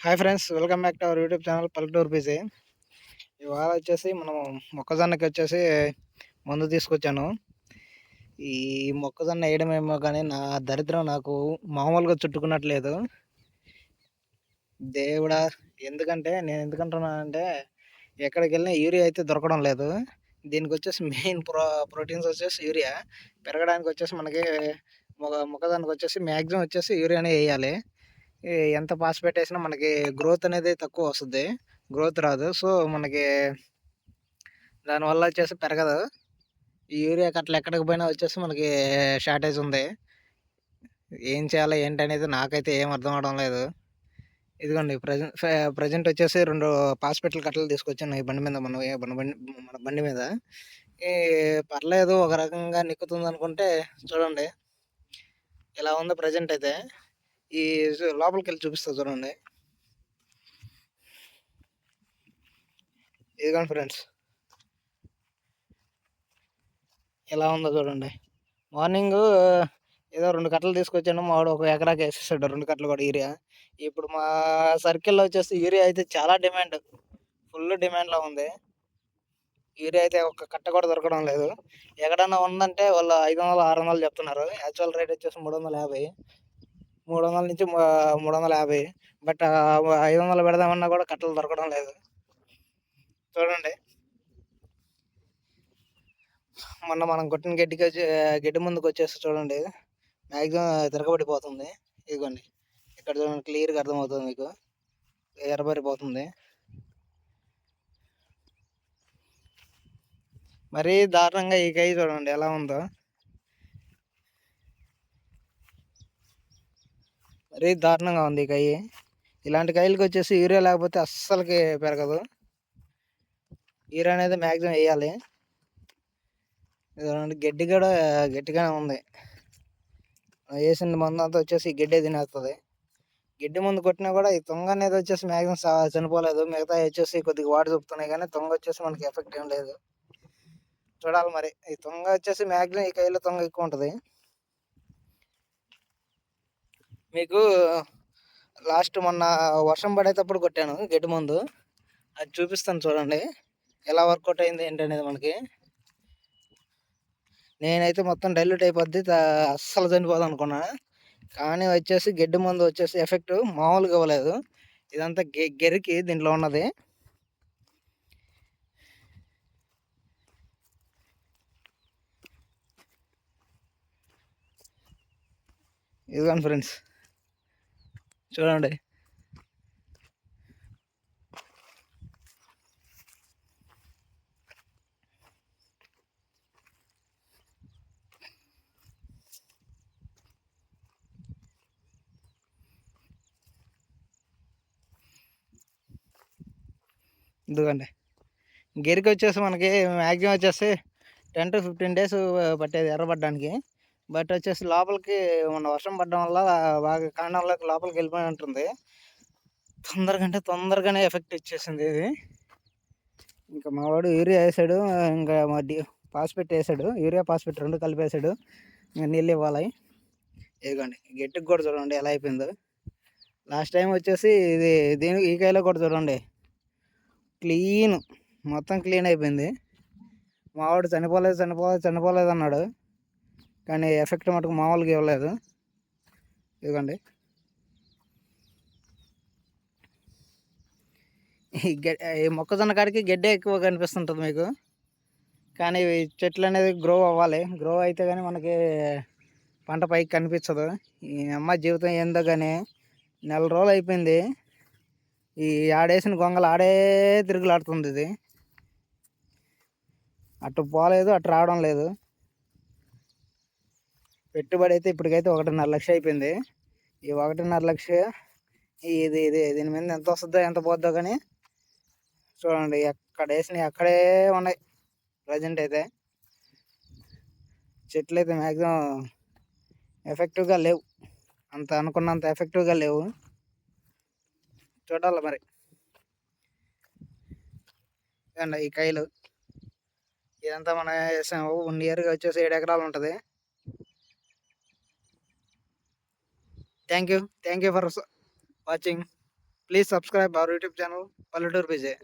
Hi friends welcome back to our YouTube channel Palleturu PG ఇవాళ వచ్చేసి మనం మొక్కజొన్నకి వచ్చేసి మందు తీసుకొచ్చాను. ఈ మొక్కజొన్న వేయడం ఏమో కానీ నా దరిద్రం నాకు మామూలుగా చుట్టుకున్నట్లేదు. దేవుడా ఎందుకంటే నేను ఎందుకంటున్నాను అంటే ఎక్కడికి వెళ్ళినా యూరియా అయితే దొరకడం లేదు. దీనికి వచ్చేసి మెయిన్ ప్రో ప్రోటీన్స్ వచ్చేసి యూరియా. పెరగడానికి వచ్చేసి మనకి మొగ మొక్కజొన్నకి వచ్చేసి మ్యాక్సిమం వచ్చేసి యూరియానే వేయాలి. ఎంత పాస్ వేసినా మనకి గ్రోత్ అనేది తక్కువ వస్తుంది. గ్రోత్ రాదు. సో మనకి దానివల్ల వచ్చేసి పెరగదు. ఈ యూరియా కట్టలు ఎక్కడికి పోయినా వచ్చేసి మనకి షార్టేజ్ ఉంది. ఏం చేయాలి ఏంటి అనేది నాకైతే ఏం అర్థం అవడం లేదు. ఇదిగోండి ప్రజెంట్ ప్రజెంట్ వచ్చేసి రెండు పాస్పెటల్ కట్టలు తీసుకొచ్చాను ఈ బండి మీద మన బండి మన బండి మీద. ఈ పర్లేదు ఒక రకంగా నిక్కుతుంది అనుకుంటే చూడండి. ఇలా ఉంది ప్రజెంట్ అయితే. ఈ లోపలికి వెళ్ళి చూపిస్తా చూడండి. ఇదిగోండి ఫ్రెండ్స్. ఎలా ఉందో చూడండి. మార్నింగ్ ఏదో రెండు కట్టలు తీసుకొచ్చాను. మావాడు ఒక ఎకరాకి వేసేసాడు. రెండు కట్టలు కూడా యూరియా. ఇప్పుడు మా సర్కిల్లో వచ్చేసి యూరియా అయితే చాలా డిమాండ్. ఫుల్ డిమాండ్లో ఉంది. యూరియా అయితే ఒక కట్ట కూడా దొరకడం లేదు. ఎక్కడన్నా ఉందంటే వాళ్ళు ఐదు వందలు ఆరు వందలు చెప్తున్నారు. యాక్చువల్ రేట్ వచ్చేసి మూడు వందల యాభై. మూడు వందల నుంచి మూడు వందల యాభై. బట్ ఐదు వందలు పెడదామన్నా కూడా కట్టలు దొరకడం లేదు. చూడండి. మొన్న మనం కొట్టిన గడ్డికి వచ్చి గడ్డి ముందుకు వచ్చేసి చూడండి. మ్యాక్సిమం తిరగబడిపోతుంది. ఇదిగోండి. ఇక్కడ చూడండి క్లియర్గా అర్థమవుతుంది మీకు. ఎర్రబడిపోతుంది. మరీ దారుణంగా ఈ కై చూడండి ఎలా ఉందో. మరీ దారుణంగా ఉంది ఈ కాయ. ఇలాంటి కాయలకి వచ్చేసి యూరియా లేకపోతే అస్సలకి పెరగదు. యూరియా అనేది మ్యాక్సిమం వేయాలి. గడ్డి కూడా గట్టిగానే ఉంది. వేసిన మందు అంతా వచ్చేసి గడ్డి తినేస్తుంది. గడ్డి ముందు కొట్టినా కూడా ఈ తొంగ అనేది వచ్చేసి మ్యాక్సిమం చనిపోలేదు. మిగతా వచ్చేసి కొద్దిగా వాడు చూపుతున్నాయి కానీ తొంగ వచ్చేసి మనకి ఎఫెక్ట్ ఏం లేదు. చూడాలి మరి. ఈ తొంగ వచ్చేసి మ్యాక్సిమం ఈ కైలో తొంగ ఎక్కువ ఉంటుంది. మీకు లాస్ట్ మొన్న వర్షం పడేటప్పుడు కొట్టాను గడ్డి ముందు. అది చూపిస్తాను చూడండి. ఎలా వర్కౌట్ అయింది ఏంటనేది మనకి. నేనైతే మొత్తం డైల్యూట్ అయిపోద్ది అస్సలు చనిపోదు అనుకున్నా కానీ వచ్చేసి గడ్డి మందు వచ్చేసి ఎఫెక్ట్ మామూలుగా ఇవ్వలేదు. ఇదంతా గె గెరికి దీంట్లో ఉన్నది. ఇదిగోండి ఫ్రెండ్స్. చూడండి. ఇదిగోండి. గిరికి వచ్చేసి మనకి మ్యాక్సిమం వచ్చేసి టెన్ టు ఫిఫ్టీన్ డేస్ పట్టేది ఎర్రబడ్డానికి. బట్ వచ్చేసి లోపలికి మన వర్షం పడడం వల్ల బాగా కాండంలోకి లోపలికి వెళ్ళిపోయి ఉంటుంది. తొందరగా అంటే తొందరగానే ఎఫెక్ట్ ఇచ్చేసింది ఇది. ఇంకా మా వాడు యూరియా వేసాడు ఇంకా మా డి పాస్పెట్ వేసాడు యూరియా పాస్పెట్ రెండు కలిపేసాడు. ఇంకా నీళ్ళు ఇవ్వాలి. ఇదిగోండి గట్టికి కూడా చూడండి ఎలా అయిపోయిందో. లాస్ట్ టైం వచ్చేసి ఇది దీని ఈ కాయలో కూడా చూడండి. క్లీన్ మొత్తం క్లీన్ అయిపోయింది. మావాడు చనిపోలేదు చనిపోలేదు చనిపోలేదు అన్నాడు. కానీ ఎఫెక్ట్ మటుకు మామూలుగా ఇవ్వలేదు. ఇదిగోండి. ఈ మొక్కజొన్న కాడికి గడ్డే ఎక్కువ కనిపిస్తుంటుంది మీకు. కానీ చెట్లు అనేది గ్రో అవ్వాలి. గ్రో అయితే కానీ మనకి పంట పైకి కనిపించదు. ఈ అమ్మ జీవితం ఏందో కానీ నెల రోజులు అయిపోయింది. ఈ ఆడేసిన గొంగలు ఆడే తిరుగులాడుతుంది ఇది. అటు పోలేదు అటు రావడం లేదు. పెట్టుబడి అయితే ఇప్పటికైతే ఒకటిన్నర లక్ష అయిపోయింది. ఈ ఒకటిన్నర లక్ష ఇది ఇది దీని మీద ఎంత వస్తుందో ఎంత పోద్దో కానీ చూడండి ఎక్కడ వేసినవి అక్కడే ఉన్నాయి ప్రజెంట్ అయితే. చెట్లు అయితే మ్యాక్సిమం ఎఫెక్టివ్గా లేవు. అంత అనుకున్నంత ఎఫెక్టివ్గా లేవు. చూడాలి మరి. ఈ కాయలు? ఇదంతా మన వన్ ఇయర్గా వచ్చేసి ఏడు ఎకరాలు ఉంటుంది. thank you thank you for watching please subscribe our YouTube channel Palleturu Vijay